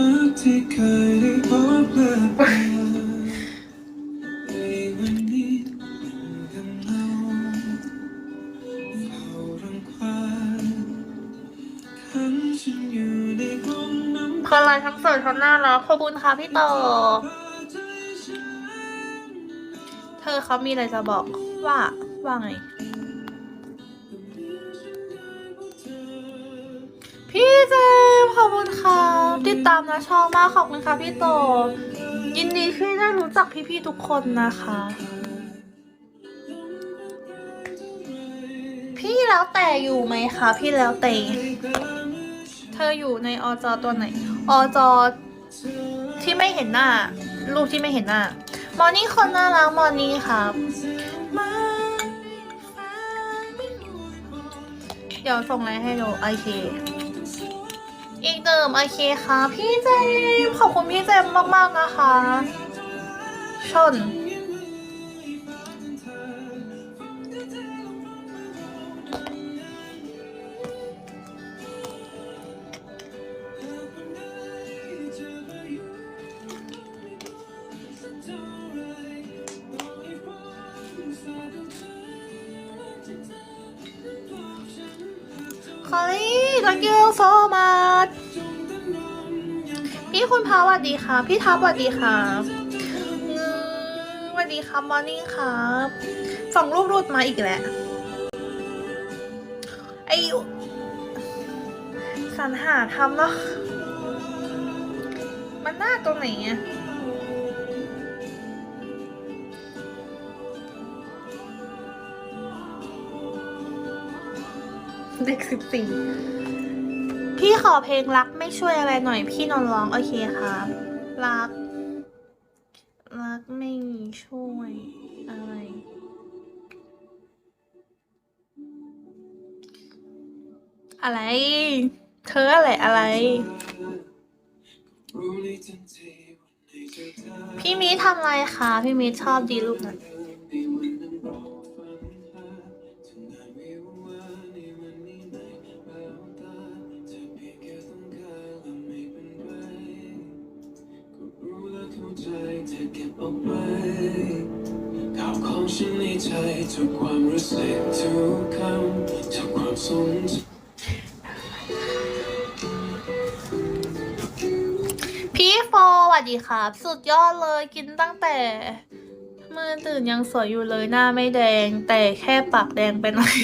รักที่เคยได้พบและในวันนี้กำลังเฝ้ารังควานขังฉันอยู่ในห้องน้ำพลายทั้งสวยทั้งน่ารักขอบคุณค่ะพี่โตเธอเขามีอะไรจะบอกว่าว่าไง ติดตามนะชอบมากขอบคุณค่ะพี่โต ยินดีที่ได้รู้จักพี่ๆทุกคนนะคะ พี่แล้วแต่อยู่ไหมคะ พี่แล้วแต่ เธออยู่ในอจอตัวไหน อจอที่ไม่เห็นหน้าลูกที่ไม่เห็นหน้ามอร์นิ่คนน่ารักมอร์นิ่ครับเดี๋ยวส่งอะไรให้ดูโอเค อีกเดิมโอเคค่ะ พี่เจมส์ขอบคุณพี่เจมส์มาก ๆ นะคะ ชน คอลี่ thank you so much พี่คุณพาสวัสดีค่ะ พี่ทับสวัสดีค่ะสวัสดีครับมอร์นิ่งครับส่งรูปรูดมาอีกแล้วไอ้สรรหาทำเนาะมันหน้าตรงไหนอะ เด็กสิบสี่พี่ขอเพลงรักไม่ช่วยอะไรหน่อย พี่นอนร้องโอเคครับรัก รักไม่ช่วยอะไร อะไร เธออะไรอะไรพี่มีทำไรคะพี่มีชอบดีรูปนั้น อกไว้ข่าวของฉันในใจทุกความรู้สึกทุกคำทุกความทรงจพี่โฟสวัสดีครับ สุดยอดเลยกินตั้งแต่เมื่อตื่นยังสวยอยู่เลยหน้าไม่แดง แต่แค่ปากแดงไปหน่อย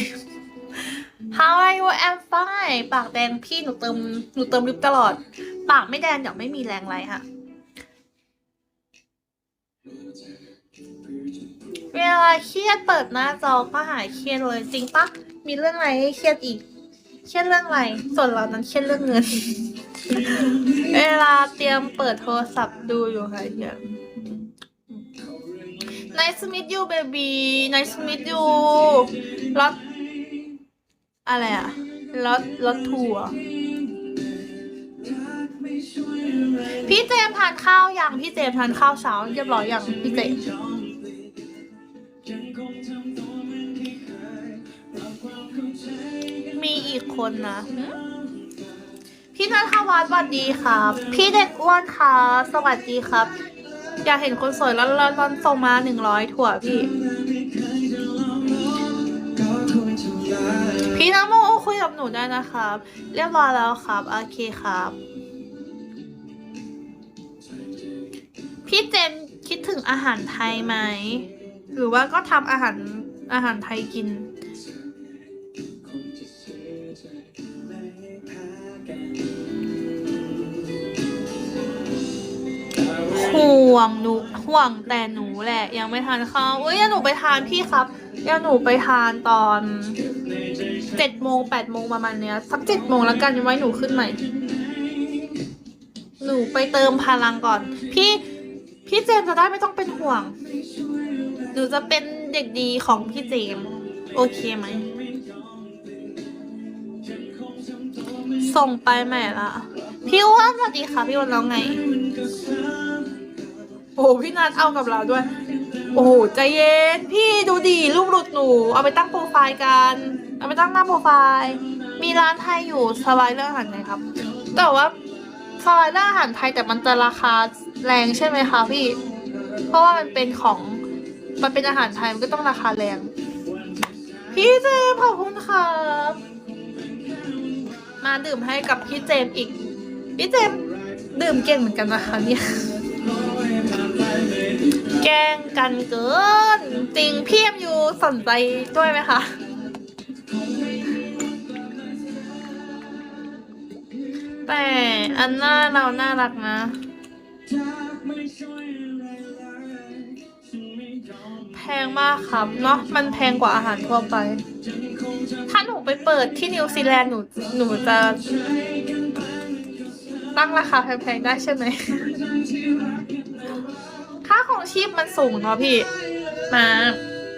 How are you I'm fine ปากแดงพี่หนูเติมหนูเติมลิปตลอด ปากไม่แดงเดี๋ยวไม่มีแรงไรค่ะ เวลาเครียดเปิดหน้าจอก็หายเครียดเลยจริงปะมีเรื่องอะไรให้เครียดอีก เครียดเรื่องอะไร ส่วนเรานั้นเครียดเรื่องเงิน เวลาเตรียมเปิดโทรศัพท์ดูอยู่ค่ะอย่าง Nice to meet you baby Nice to meet you รถอะไรอะรถรถทัวร์พี่เจมส์ทานข้าวยังพี่เจมส์ทานข้าวเช้าเรียบร้อยยังพี่เจม คนนะ พี่นัทวัฒน์สวัสดีครับ พี่เด็กอ้วนค่ะสวัสดีครับ อยากเห็นคนสวยร้อนร้อนร้อนส่งมาหนึ่งร้อยถั่วพี่ พี่น้ำโมคุยกับหนูได้นะครับ เรียบร้อยแล้วครับ โอเคครับ พี่เจนคิดถึงอาหารไทยไหม หรือว่าก็ทำอาหารอาหารไทยกิน ห่วงหนูห่วงแต่หนูแหละ ยังไม่ทานข้าวเอ้ยย่าหนูไปทานพี่ครับย่าหนูไปทานตอนเจ็ดโมงแปดโมงประมาณเนี้ยสักเจ็ดโมงแล้วกันไว้หนูขึ้นใหม่ หนูไปเติมพลังก่อน พี่พี่เจมจะได้ไม่ต้องเป็นห่วง หนูจะเป็นเด็กดีของพี่เจม โอเคไหม ส่งไปแม่ละพี่อ้วนสวัสดีค่ะ พี่อ้วนแล้วไง โอ้โหพี่นัทเอากับเราด้วย โอ้โหใจเย็น พี่ดูดีรูปหลุดหนู เอาไปตั้งโปรไฟล์กัน เอาไปตั้งหน้าโปรไฟล์ มีร้านไทยอยู่สบายเรื่องอาหารไหนครับ แต่ว่าสไลเดอร์อาหารไทยแต่มันจะราคาแรงใช่ไหมคะพี่ เพราะว่ามันเป็นของมันเป็นอาหารไทยมันก็ต้องราคาแรง พี่เจมขอบคุณครับ มาดื่มให้กับพี่เจมอีก พี่เจมดื่มเก่งเหมือนกันนะคะเนี่ย แกล้งกันเกิน จริงพี่เอ็มยูสนใจด้วยไหมคะแต่อันหน้าเราน่ารักนะแพงมากครับเนาะมันแพงกว่าอาหารทั่วไป ถ้าหนูไปเปิดที่นิวซีแลนด์หนูหนูจะ ตั้งราคาแพงๆได้ใช่ไหม ค่าของชีพมันสูงเนาะพี่ มา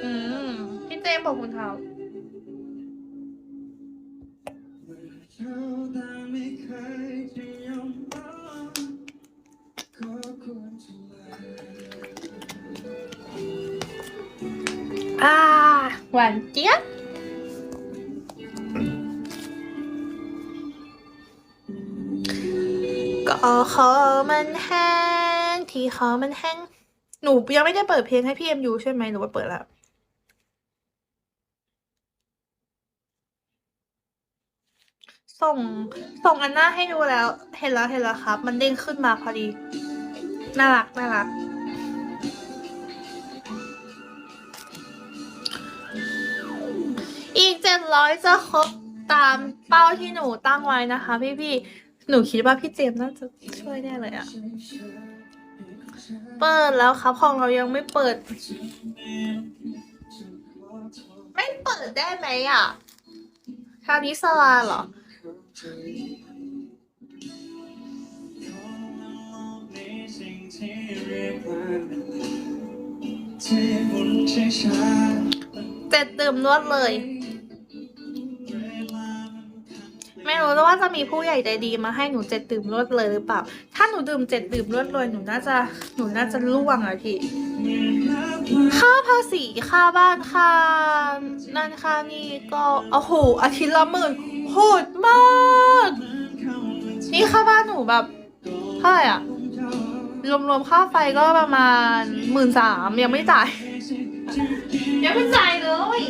อืม พี่เจมส์บอกคุณเขาอ่า หวานเจี๊ยบ ก็ขอมันแห้ง ที่ขอมันแห้ง หนูยังไม่ได้เปิดเพลงให้พี่เอ็มยูใช่ไหมหรือว่าเปิดแล้วส่งส่งอันหน้าให้ดูแล้ว เห็นแล้วเห็นแล้วครับ มันเด้งขึ้นมาพอดี น่ารักน่ารัก อีกเจ็ดร้อยจะครบตามเป้าที่หนูตั้งไว้นะคะพี่พี่ หนูคิดว่าพี่เจมส์น่าจะช่วยได้เลยอะเปิดแล้วครับของเรายังไม่เปิด ไม่เปิดได้ไหมอะคาริสลาเหรอ เจ็ดดื่มนวดเลย รู้ว่าจะมีผู้ใหญ่ใจดีมาให้หนูเจ็ดดื่มนวดเลยหรือเปล่า ถ้าหนูดื่มเจ็ดดื่มนวดเลยหนูน่าจะหนูน่าจะล่วงอะพี่ ค่าภาษีค่าบ้านค่านั่นค่านี่ก็โอ้โหอาทิตย์ละหมื่นโหดมาก นี่ค่าบ้านหนูแบบเท่าไหร่อะรวมๆค่าไฟก็ประมาณหมื่นสามยังไม่จ่าย ยังไม่จ่ายเลย